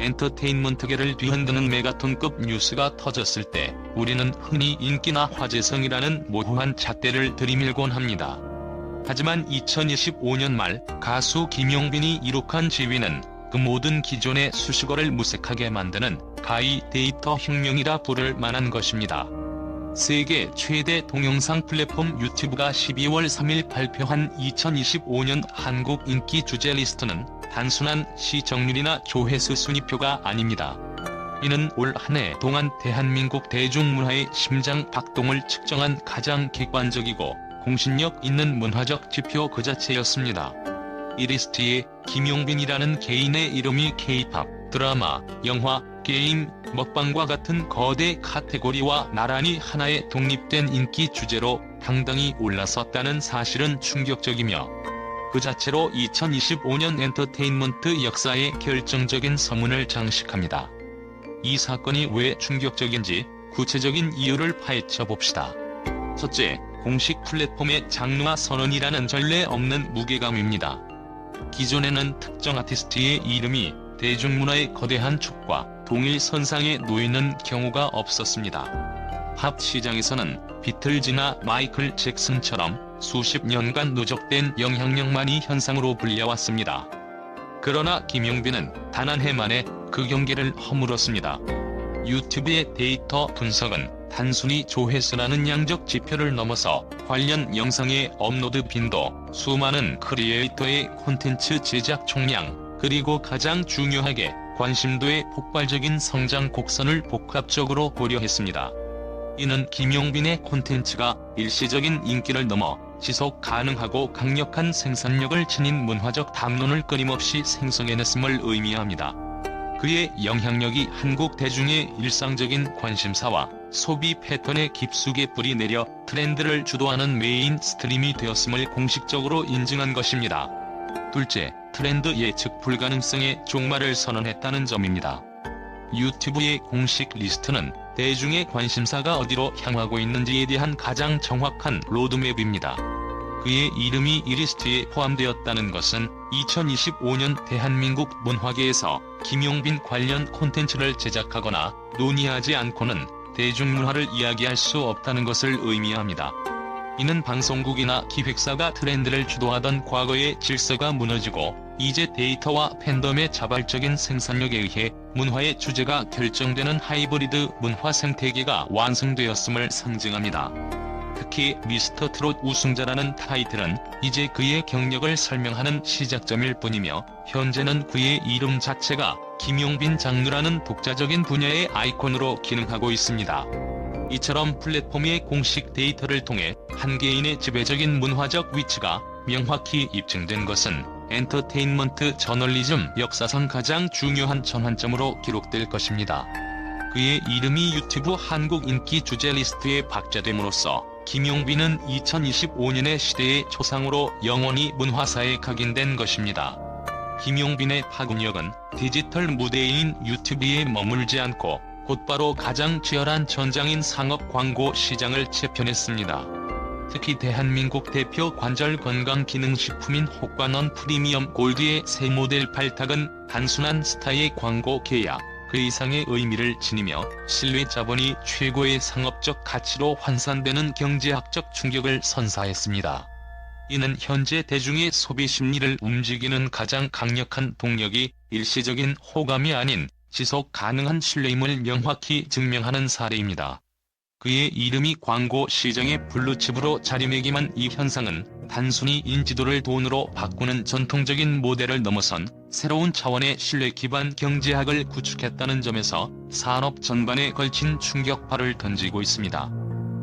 엔터테인먼트계를 뒤흔드는 메가톤급 뉴스가 터졌을 때 우리는 흔히 인기나 화제성이라는 모호한 잣대를 들이밀곤 합니다. 하지만 2025년 말 가수 김용빈이 이룩한 지위는 그 모든 기존의 수식어를 무색하게 만드는 가히 데이터 혁명이라 부를 만한 것입니다. 세계 최대 동영상 플랫폼 유튜브가 12월 3일 발표한 2025년 한국 인기 주제 리스트는 단순한 시청률이나 조회수 순위표가 아닙니다. 이는 올 한 해 동안 대한민국 대중문화의 심장 박동을 측정한 가장 객관적이고 공신력 있는 문화적 지표 그 자체였습니다. 이 리스트에 김용빈이라는 개인의 이름이 K-팝, 드라마, 영화, 게임, 먹방과 같은 거대 카테고리와 나란히 하나의 독립된 인기 주제로 당당히 올라섰다는 사실은 충격적이며 그 자체로 2025년 엔터테인먼트 역사에 결정적인 서문을 장식합니다. 이 사건이 왜 충격적인지 구체적인 이유를 파헤쳐 봅시다. 첫째, 공식 플랫폼의 장르화 선언이라는 전례 없는 무게감입니다. 기존에는 특정 아티스트의 이름이 대중문화의 거대한 축과 동일 선상에 놓이는 경우가 없었습니다. 팝 시장에서는 비틀즈나 마이클 잭슨처럼 수십 년간 누적된 영향력만이 현상으로 불려왔습니다. 그러나 김용빈은 단 한 해 만에 그 경계를 허물었습니다. 유튜브의 데이터 분석은 단순히 조회수라는 양적 지표를 넘어서 관련 영상의 업로드 빈도, 수많은 크리에이터의 콘텐츠 제작 총량, 그리고 가장 중요하게 관심도의 폭발적인 성장 곡선을 복합적으로 고려했습니다. 이는 김용빈의 콘텐츠가 일시적인 인기를 넘어 지속 가능하고 강력한 생산력을 지닌 문화적 담론을 끊임없이 생성해냈음을 의미합니다. 그의 영향력이 한국 대중의 일상적인 관심사와 소비 패턴에 깊숙이 뿌리 내려 트렌드를 주도하는 메인 스트림이 되었음을 공식적으로 인증한 것입니다. 둘째, 트렌드 예측 불가능성의 종말을 선언했다는 점입니다. 유튜브의 공식 리스트는 대중의 관심사가 어디로 향하고 있는지에 대한 가장 정확한 로드맵입니다. 그의 이름이 이 리스트에 포함되었다는 것은 2025년 대한민국 문화계에서 김용빈 관련 콘텐츠를 제작하거나 논의하지 않고는 대중문화를 이야기할 수 없다는 것을 의미합니다. 이는 방송국이나 기획사가 트렌드를 주도하던 과거의 질서가 무너지고 이제 데이터와 팬덤의 자발적인 생산력에 의해 문화의 주제가 결정되는 하이브리드 문화 생태계가 완성되었음을 상징합니다. 특히 미스터 트롯 우승자라는 타이틀은 이제 그의 경력을 설명하는 시작점일 뿐이며 현재는 그의 이름 자체가 김용빈 장르라는 독자적인 분야의 아이콘으로 기능하고 있습니다. 이처럼 플랫폼의 공식 데이터를 통해 한 개인의 지배적인 문화적 위치가 명확히 입증된 것은 엔터테인먼트 저널리즘 역사상 가장 중요한 전환점으로 기록될 것입니다. 그의 이름이 유튜브 한국 인기 주제 리스트에 박제됨으로써 김용빈은 2025년의 시대의 초상으로 영원히 문화사에 각인된 것입니다. 김용빈의 파급력은 디지털 무대인 유튜브에 머물지 않고 곧바로 가장 치열한 전장인 상업 광고 시장을 재편했습니다. 특히 대한민국 대표 관절 건강 기능식품인 호과넌 프리미엄 골드의 새 모델 발탁은 단순한 스타의 광고 계약, 그 이상의 의미를 지니며 신뢰 자본이 최고의 상업적 가치로 환산되는 경제학적 충격을 선사했습니다. 이는 현재 대중의 소비 심리를 움직이는 가장 강력한 동력이 일시적인 호감이 아닌 지속 가능한 신뢰임을 명확히 증명하는 사례입니다. 그의 이름이 광고 시장의 블루칩으로 자리매김한 이 현상은 단순히 인지도를 돈으로 바꾸는 전통적인 모델을 넘어선 새로운 차원의 신뢰 기반 경제학을 구축했다는 점에서 산업 전반에 걸친 충격파를 던지고 있습니다.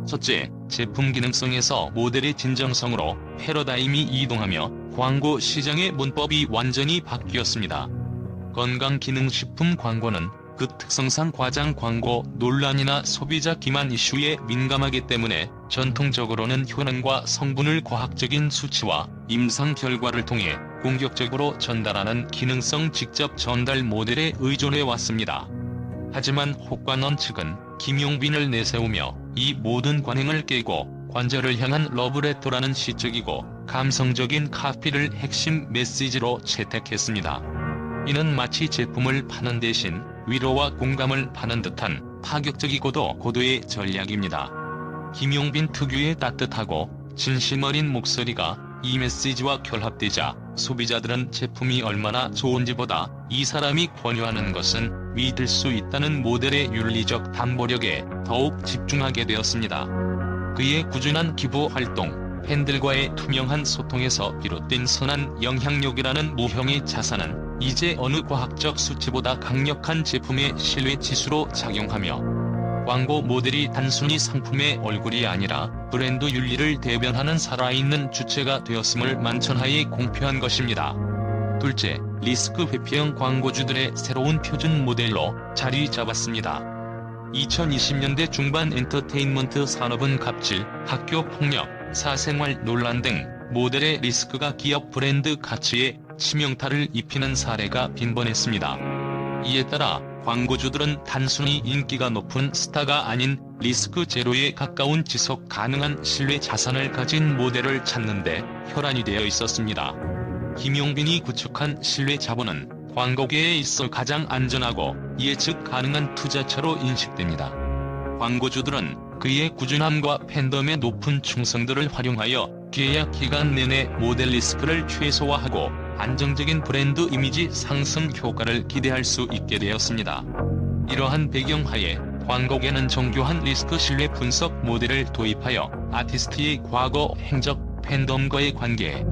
첫째, 제품 기능성에서 모델의 진정성으로 패러다임이 이동하며 광고 시장의 문법이 완전히 바뀌었습니다. 건강기능식품 광고는 그 특성상 과장 광고 논란이나 소비자 기만 이슈에 민감하기 때문에 전통적으로는 효능과 성분을 과학적인 수치와 임상 결과를 통해 공격적으로 전달하는 기능성 직접 전달 모델에 의존해 왔습니다. 하지만 호과넌 측은 김용빈을 내세우며 이 모든 관행을 깨고 관절을 향한 러브레터라는 시적이고 감성적인 카피를 핵심 메시지로 채택했습니다. 이는 마치 제품을 파는 대신 위로와 공감을 파는 듯한 파격적이고도 고도의 전략입니다. 김용빈 특유의 따뜻하고 진심 어린 목소리가 이 메시지와 결합되자 소비자들은 제품이 얼마나 좋은지보다 이 사람이 권유하는 것은 믿을 수 있다는 모델의 윤리적 담보력에 더욱 집중하게 되었습니다. 그의 꾸준한 기부 활동, 팬들과의 투명한 소통에서 비롯된 선한 영향력이라는 무형의 자산은 이제 어느 과학적 수치보다 강력한 제품의 신뢰 지수로 작용하며 광고 모델이 단순히 상품의 얼굴이 아니라 브랜드 윤리를 대변하는 살아있는 주체가 되었음을 만천하에 공표한 것입니다. 둘째, 리스크 회피형 광고주들의 새로운 표준 모델로 자리 잡았습니다. 2020년대 중반 엔터테인먼트 산업은 갑질, 학교 폭력, 사생활 논란 등 모델의 리스크가 기업 브랜드 가치에 치명타를 입히는 사례가 빈번했습니다. 이에 따라 광고주들은 단순히 인기가 높은 스타가 아닌 리스크 제로에 가까운 지속 가능한 신뢰 자산을 가진 모델을 찾는데 혈안이 되어 있었습니다. 김용빈이 구축한 신뢰 자본은 광고계에 있어 가장 안전하고 예측 가능한 투자처로 인식됩니다. 광고주들은 그의 꾸준함과 팬덤의 높은 충성도를 활용하여 계약 기간 내내 모델 리스크를 최소화하고 안정적인 브랜드 이미지 상승 효과를 기대할 수 있게 되었습니다. 이러한 배경 하에 광고계는 정교한 리스크 신뢰 분석 모델을 도입하여 아티스트의 과거 행적, 팬덤과의 관계,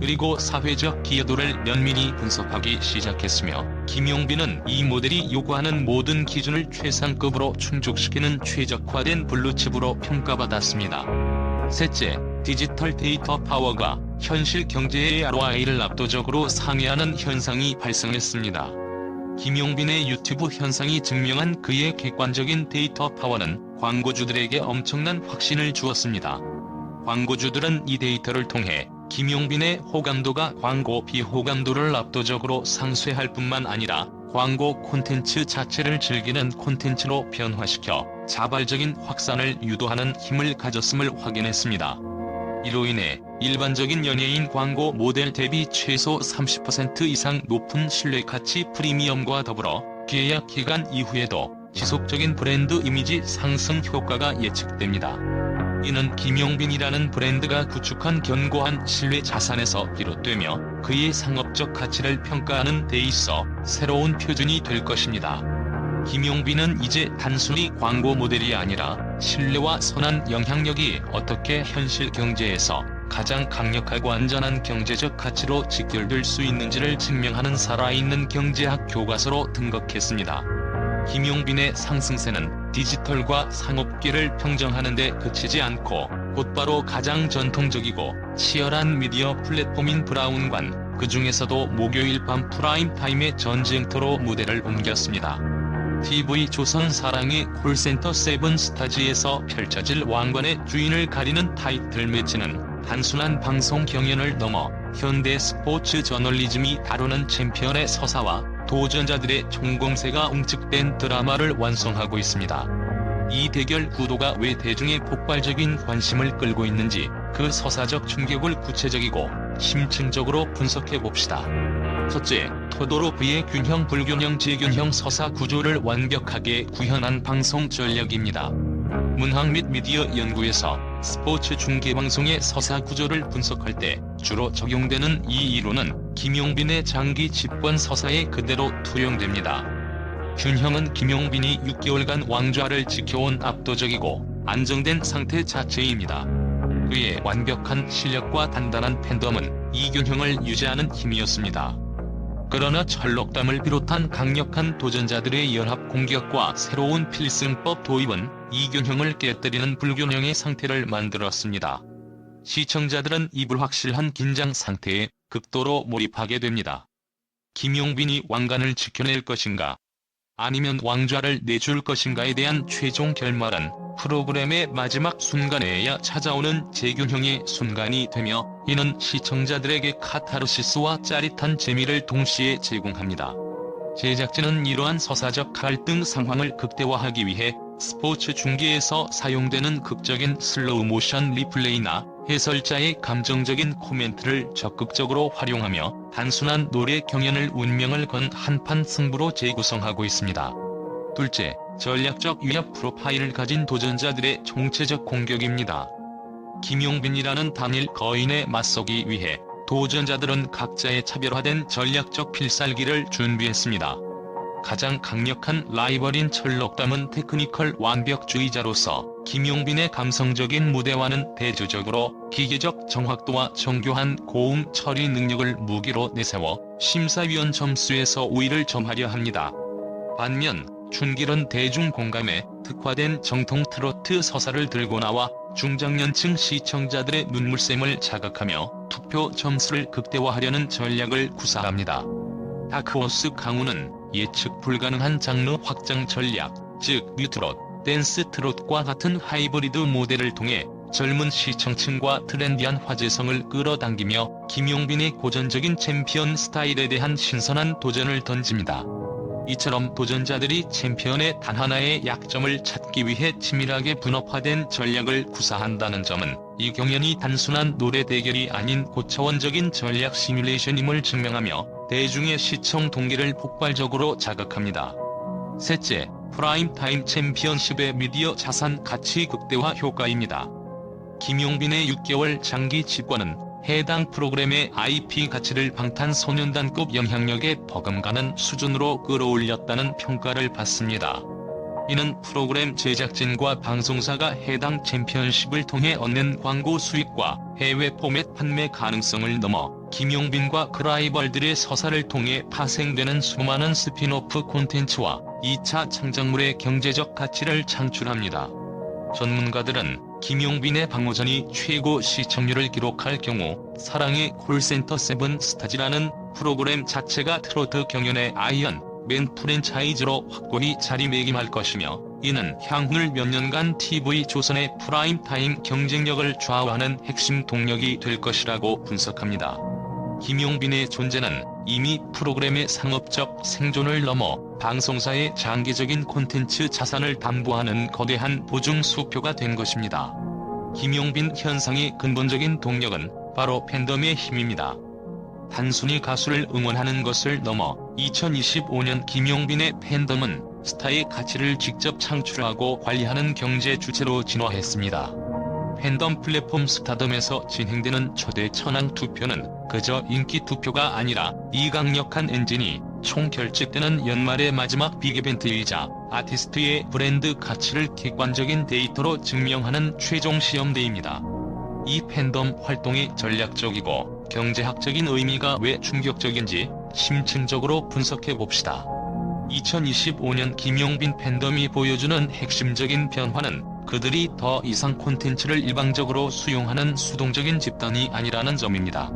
그리고 사회적 기여도를 면밀히 분석하기 시작했으며 김용빈은 이 모델이 요구하는 모든 기준을 최상급으로 충족시키는 최적화된 블루칩으로 평가받았습니다. 셋째, 디지털 데이터 파워가 현실 경제의 ROI를 압도적으로 상회하는 현상이 발생했습니다. 김용빈의 유튜브 현상이 증명한 그의 객관적인 데이터 파워는 광고주들에게 엄청난 확신을 주었습니다. 광고주들은 이 데이터를 통해 김용빈의 호감도가 광고 비호감도를 압도적으로 상쇄할 뿐만 아니라 광고 콘텐츠 자체를 즐기는 콘텐츠로 변화시켜 자발적인 확산을 유도하는 힘을 가졌음을 확인했습니다. 이로 인해 일반적인 연예인 광고 모델 대비 최소 30% 이상 높은 신뢰 가치 프리미엄과 더불어 계약 기간 이후에도 지속적인 브랜드 이미지 상승 효과가 예측됩니다. 이는 김용빈이라는 브랜드가 구축한 견고한 신뢰 자산에서 비롯되며 그의 상업적 가치를 평가하는 데 있어 새로운 표준이 될 것입니다. 김용빈은 이제 단순히 광고 모델이 아니라 신뢰와 선한 영향력이 어떻게 현실 경제에서 가장 강력하고 안전한 경제적 가치로 직결될 수 있는지를 증명하는 살아있는 경제학 교과서로 등극했습니다. 김용빈의 상승세는 디지털과 상업계를 평정하는 데 그치지 않고 곧바로 가장 전통적이고 치열한 미디어 플랫폼인 브라운관, 그 중에서도 목요일 밤 프라임 타임의 전쟁터로 무대를 옮겼습니다. TV 조선 사랑의 콜센터 세븐스타즈에서 펼쳐질 왕관의 주인을 가리는 타이틀 매치는 단순한 방송 경연을 넘어 현대 스포츠 저널리즘이 다루는 챔피언의 서사와 도전자들의 총공세가 응축된 드라마를 완성하고 있습니다. 이 대결 구도가 왜 대중의 폭발적인 관심을 끌고 있는지 그 서사적 충격을 구체적이고 심층적으로 분석해 봅시다. 첫째, 토도로프의 균형 불균형 재균형 서사 구조를 완벽하게 구현한 방송 전략입니다. 문학 및 미디어 연구에서 스포츠 중계방송의 서사 구조를 분석할 때 주로 적용되는 이 이론은 김용빈의 장기 집권 서사에 그대로 투영됩니다. 균형은 김용빈이 6개월간 왕좌를 지켜온 압도적이고 안정된 상태 자체입니다. 그의 완벽한 실력과 단단한 팬덤은 이 균형을 유지하는 힘이었습니다. 그러나 철록담을 비롯한 강력한 도전자들의 연합 공격과 새로운 필승법 도입은 이 균형을 깨뜨리는 불균형의 상태를 만들었습니다. 시청자들은 이 불확실한 긴장 상태에 극도로 몰입하게 됩니다. 김용빈이 왕관을 지켜낼 것인가? 아니면 왕좌를 내줄 것인가에 대한 최종 결말은 프로그램의 마지막 순간에야 찾아오는 재균형의 순간이 되며 이는 시청자들에게 카타르시스와 짜릿한 재미를 동시에 제공합니다. 제작진은 이러한 서사적 갈등 상황을 극대화하기 위해 스포츠 중계에서 사용되는 극적인 슬로우 모션 리플레이나 해설자의 감정적인 코멘트를 적극적으로 활용하며 단순한 노래 경연을 운명을 건 한판 승부로 재구성하고 있습니다. 둘째, 전략적 위협 프로파일을 가진 도전자들의 총체적 공격입니다. 김용빈이라는 단일 거인에 맞서기 위해 도전자들은 각자의 차별화된 전략적 필살기를 준비했습니다. 가장 강력한 라이벌인 철록담은 테크니컬 완벽주의자로서 김용빈의 감성적인 무대와는 대조적으로 기계적 정확도와 정교한 고음 처리 능력을 무기로 내세워 심사위원 점수에서 우위를 점하려 합니다. 반면 춘길은 대중 공감에 특화된 정통 트로트 서사를 들고 나와 중장년층 시청자들의 눈물샘을 자극하며 투표 점수를 극대화하려는 전략을 구사합니다. 다크호스 강우는 예측 불가능한 장르 확장 전략, 즉 뉴트롯, 댄스 트롯과 같은 하이브리드 모델을 통해 젊은 시청층과 트렌디한 화제성을 끌어당기며 김용빈의 고전적인 챔피언 스타일에 대한 신선한 도전을 던집니다. 이처럼 도전자들이 챔피언의 단 하나의 약점을 찾기 위해 치밀하게 분업화된 전략을 구사한다는 점은 이 경연이 단순한 노래 대결이 아닌 고차원적인 전략 시뮬레이션임을 증명하며 대중의 시청 동기를 폭발적으로 자극합니다. 셋째, 프라임타임 챔피언십의 미디어 자산 가치 극대화 효과입니다. 김용빈의 6개월 장기 집권은 해당 프로그램의 IP 가치를 방탄소년단급 영향력에 버금가는 수준으로 끌어올렸다는 평가를 받습니다. 이는 프로그램 제작진과 방송사가 해당 챔피언십을 통해 얻는 광고 수익과 해외 포맷 판매 가능성을 넘어 김용빈과 그 라이벌들의 서사를 통해 파생되는 수많은 스피노프 콘텐츠와 2차 창작물의 경제적 가치를 창출합니다. 전문가들은 김용빈의 방어전이 최고 시청률을 기록할 경우 사랑의 콜센터 세븐 스타즈라는 프로그램 자체가 트로트 경연의 아이언 맨 프랜차이즈로 확고히 자리매김할 것이며 이는 향후를 몇 년간 TV조선의 프라임타임 경쟁력을 좌우하는 핵심 동력이 될 것이라고 분석합니다. 김용빈의 존재는 이미 프로그램의 상업적 생존을 넘어 방송사의 장기적인 콘텐츠 자산을 담보하는 거대한 보증 수표가 된 것입니다. 김용빈 현상의 근본적인 동력은 바로 팬덤의 힘입니다. 단순히 가수를 응원하는 것을 넘어 2025년 김용빈의 팬덤은 스타의 가치를 직접 창출하고 관리하는 경제 주체로 진화했습니다. 팬덤 플랫폼 스타덤에서 진행되는 초대 천왕 투표는 그저 인기 투표가 아니라 이 강력한 엔진이 총 결집되는 연말의 마지막 빅이벤트이자 아티스트의 브랜드 가치를 객관적인 데이터로 증명하는 최종 시험대입니다. 이 팬덤 활동의 전략적이고 경제학적인 의미가 왜 충격적인지 심층적으로 분석해 봅시다. 2025년 김용빈 팬덤이 보여주는 핵심적인 변화는 그들이 더 이상 콘텐츠를 일방적으로 수용하는 수동적인 집단이 아니라는 점입니다.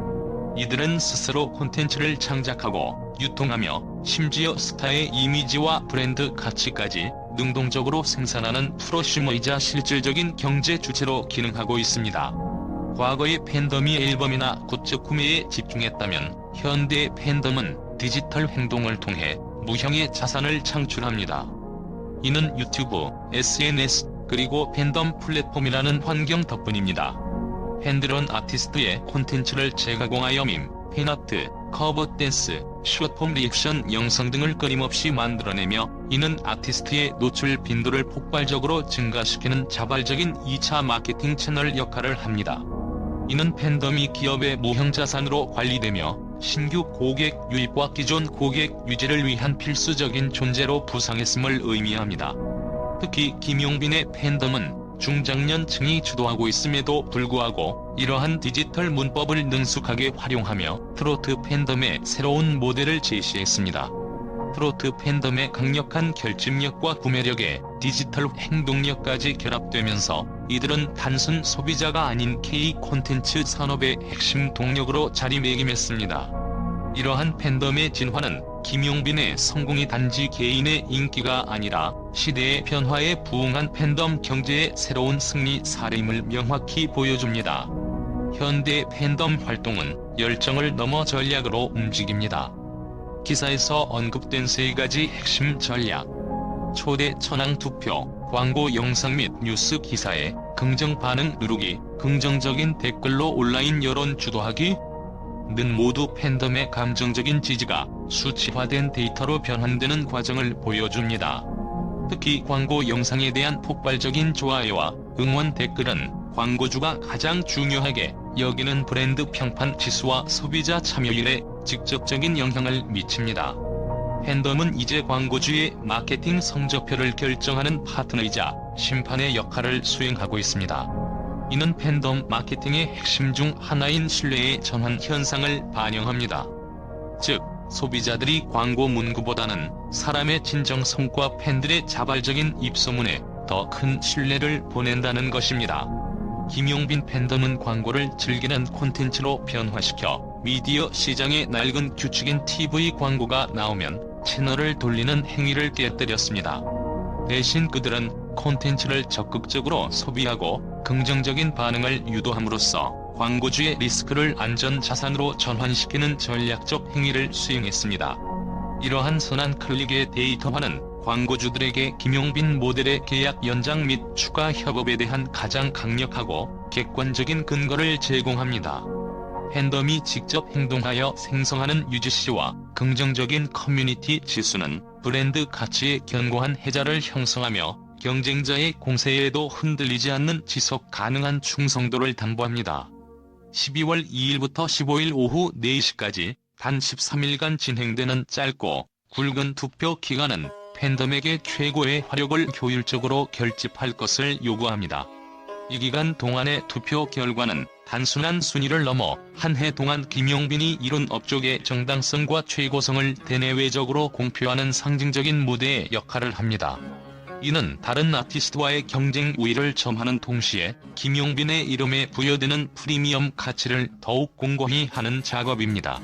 이들은 스스로 콘텐츠를 창작하고 유통하며 심지어 스타의 이미지와 브랜드 가치까지 능동적으로 생산하는 프로슈머이자 실질적인 경제 주체로 기능하고 있습니다. 과거의 팬덤이 앨범이나 굿즈 구매에 집중했다면 현대의 팬덤은 디지털 행동을 통해 무형의 자산을 창출합니다. 이는 유튜브, SNS, 그리고 팬덤 플랫폼이라는 환경 덕분입니다. 팬들은 아티스트의 콘텐츠를 재가공하여 밈, 팬아트, 커버 댄스, 숏폼 리액션 영상 등을 끊임없이 만들어내며 이는 아티스트의 노출 빈도를 폭발적으로 증가시키는 자발적인 2차 마케팅 채널 역할을 합니다. 이는 팬덤이 기업의 무형자산으로 관리되며 신규 고객 유입과 기존 고객 유지를 위한 필수적인 존재로 부상했음을 의미합니다. 특히 김용빈의 팬덤은 중장년층이 주도하고 있음에도 불구하고 이러한 디지털 문법을 능숙하게 활용하며 트로트 팬덤의 새로운 모델을 제시했습니다. 트로트 팬덤의 강력한 결집력과 구매력에 디지털 행동력까지 결합되면서 이들은 단순 소비자가 아닌 K 콘텐츠 산업의 핵심 동력으로 자리매김했습니다. 이러한 팬덤의 진화는 김용빈의 성공이 단지 개인의 인기가 아니라 시대의 변화에 부응한 팬덤 경제의 새로운 승리 사례임을 명확히 보여줍니다. 현대 팬덤 활동은 열정을 넘어 전략으로 움직입니다. 기사에서 언급된 세 가지 핵심 전략. 초대 천왕 투표, 광고 영상 및 뉴스 기사에 긍정 반응 누르기, 긍정적인 댓글로 온라인 여론 주도하기, 는 모두 팬덤의 감정적인 지지가 수치화된 데이터로 변환되는 과정을 보여줍니다. 특히 광고 영상에 대한 폭발적인 좋아요와 응원 댓글은 광고주가 가장 중요하게 여기는 브랜드 평판 지수와 소비자 참여율에 직접적인 영향을 미칩니다. 팬덤은 이제 광고주의 마케팅 성적표를 결정하는 파트너이자 심판의 역할을 수행하고 있습니다. 이는 팬덤 마케팅의 핵심 중 하나인 신뢰의 전환 현상을 반영합니다. 즉, 소비자들이 광고 문구보다는 사람의 진정성과 팬들의 자발적인 입소문에 더 큰 신뢰를 보낸다는 것입니다. 김용빈 팬덤은 광고를 즐기는 콘텐츠로 변화시켜 미디어 시장의 낡은 규칙인 TV 광고가 나오면 채널을 돌리는 행위를 깨뜨렸습니다. 대신 그들은 콘텐츠를 적극적으로 소비하고 긍정적인 반응을 유도함으로써 광고주의 리스크를 안전 자산으로 전환시키는 전략적 행위를 수행했습니다. 이러한 선한 클릭의 데이터화는 광고주들에게 김용빈 모델의 계약 연장 및 추가 협업에 대한 가장 강력하고 객관적인 근거를 제공합니다. 팬덤이 직접 행동하여 생성하는 UGC와 긍정적인 커뮤니티 지수는 브랜드 가치의 견고한 해자를 형성하며 경쟁자의 공세에도 흔들리지 않는 지속 가능한 충성도를 담보합니다. 12월 2일부터 15일 오후 4시까지 단 13일간 진행되는 짧고 굵은 투표 기간은 팬덤에게 최고의 화력을 효율적으로 결집할 것을 요구합니다. 이 기간 동안의 투표 결과는 단순한 순위를 넘어 한 해 동안 김용빈이 이룬 업적의 정당성과 최고성을 대내외적으로 공표하는 상징적인 무대의 역할을 합니다. 이는 다른 아티스트와의 경쟁 우위를 점하는 동시에 김용빈의 이름에 부여되는 프리미엄 가치를 더욱 공고히 하는 작업입니다.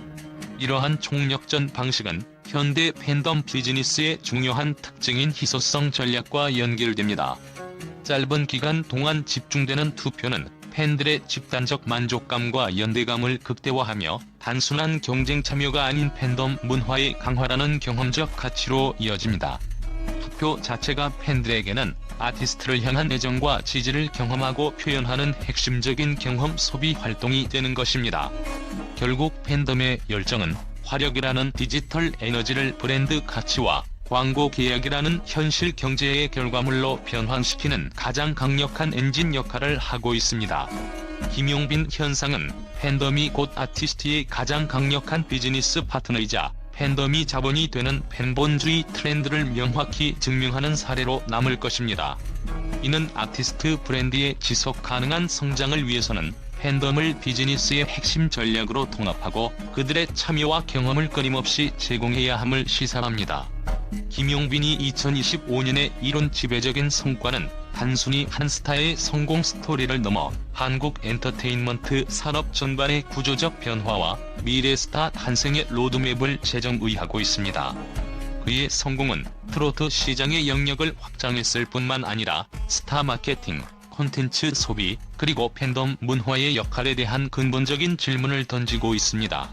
이러한 총력전 방식은 현대 팬덤 비즈니스의 중요한 특징인 희소성 전략과 연결됩니다. 짧은 기간 동안 집중되는 투표는 팬들의 집단적 만족감과 연대감을 극대화하며 단순한 경쟁 참여가 아닌 팬덤 문화의 강화라는 경험적 가치로 이어집니다. 투표 자체가 팬들에게는 아티스트를 향한 애정과 지지를 경험하고 표현하는 핵심적인 경험 소비 활동이 되는 것입니다. 결국 팬덤의 열정은 화력이라는 디지털 에너지를 브랜드 가치와 광고 계약이라는 현실 경제의 결과물로 변환시키는 가장 강력한 엔진 역할을 하고 있습니다. 김용빈 현상은 팬덤이 곧 아티스트의 가장 강력한 비즈니스 파트너이자 팬덤이 자본이 되는 팬본주의 트렌드를 명확히 증명하는 사례로 남을 것입니다. 이는 아티스트 브랜드의 지속 가능한 성장을 위해서는 팬덤을 비즈니스의 핵심 전략으로 통합하고 그들의 참여와 경험을 끊임없이 제공해야 함을 시사합니다. 김용빈이 2025년에 이룬 지배적인 성과는 단순히 한 스타의 성공 스토리를 넘어 한국 엔터테인먼트 산업 전반의 구조적 변화와 미래 스타 탄생의 로드맵을 재정의하고 있습니다. 그의 성공은 트로트 시장의 영역을 확장했을 뿐만 아니라 스타 마케팅, 콘텐츠 소비, 그리고 팬덤 문화의 역할에 대한 근본적인 질문을 던지고 있습니다.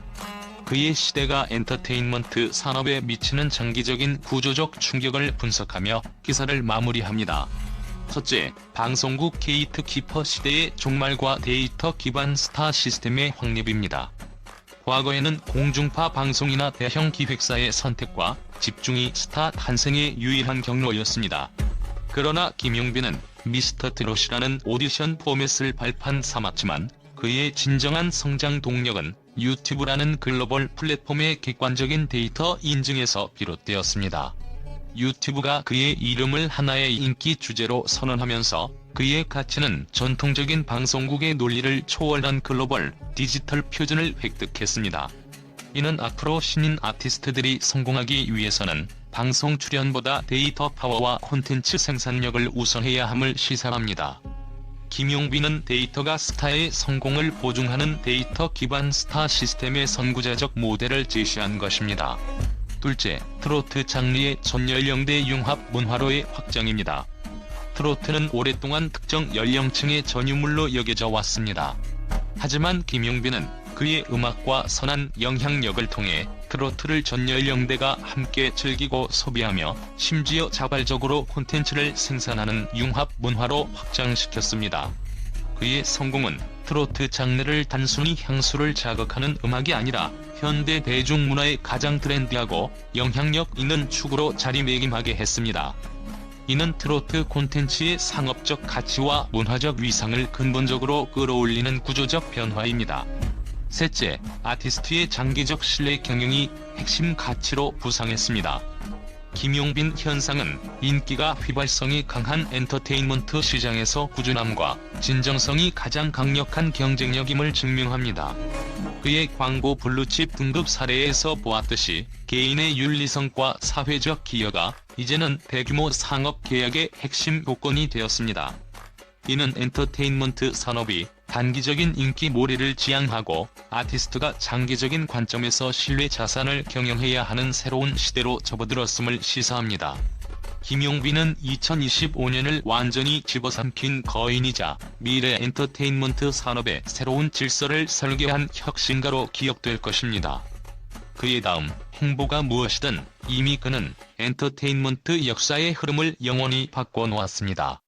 그의 시대가 엔터테인먼트 산업에 미치는 장기적인 구조적 충격을 분석하며 기사를 마무리합니다. 첫째, 방송국 게이트키퍼 시대의 종말과 데이터 기반 스타 시스템의 확립입니다. 과거에는 공중파 방송이나 대형 기획사의 선택과 집중이 스타 탄생의 유일한 경로였습니다. 그러나 김용빈은 미스터 트롯이라는 오디션 포맷을 발판 삼았지만 그의 진정한 성장 동력은 유튜브라는 글로벌 플랫폼의 객관적인 데이터 인증에서 비롯되었습니다. 유튜브가 그의 이름을 하나의 인기 주제로 선언하면서 그의 가치는 전통적인 방송국의 논리를 초월한 글로벌 디지털 표준을 획득했습니다. 이는 앞으로 신인 아티스트들이 성공하기 위해서는 방송 출연보다 데이터 파워와 콘텐츠 생산력을 우선해야 함을 시사합니다. 김용빈은 데이터가 스타의 성공을 보증하는 데이터 기반 스타 시스템의 선구자적 모델을 제시한 것입니다. 둘째, 트로트 장르의 전연령대 융합 문화로의 확장입니다. 트로트는 오랫동안 특정 연령층의 전유물로 여겨져 왔습니다. 하지만 김용빈은 그의 음악과 선한 영향력을 통해 트로트를 전 연령대가 함께 즐기고 소비하며 심지어 자발적으로 콘텐츠를 생산하는 융합 문화로 확장시켰습니다. 그의 성공은 트로트 장르를 단순히 향수를 자극하는 음악이 아니라 현대 대중문화의 가장 트렌디하고 영향력 있는 축으로 자리매김하게 했습니다. 이는 트로트 콘텐츠의 상업적 가치와 문화적 위상을 근본적으로 끌어올리는 구조적 변화입니다. 셋째, 아티스트의 장기적 신뢰 경영이 핵심 가치로 부상했습니다. 김용빈 현상은 인기가 휘발성이 강한 엔터테인먼트 시장에서 꾸준함과 진정성이 가장 강력한 경쟁력임을 증명합니다. 그의 광고 블루칩 등급 사례에서 보았듯이 개인의 윤리성과 사회적 기여가 이제는 대규모 상업 계약의 핵심 요건이 되었습니다. 이는 엔터테인먼트 산업이 단기적인 인기 몰이를 지향하고 아티스트가 장기적인 관점에서 신뢰 자산을 경영해야 하는 새로운 시대로 접어들었음을 시사합니다. 김용빈은 2025년을 완전히 집어삼킨 거인이자 미래 엔터테인먼트 산업의 새로운 질서를 설계한 혁신가로 기억될 것입니다. 그의 다음 행보가 무엇이든 이미 그는 엔터테인먼트 역사의 흐름을 영원히 바꿔놓았습니다.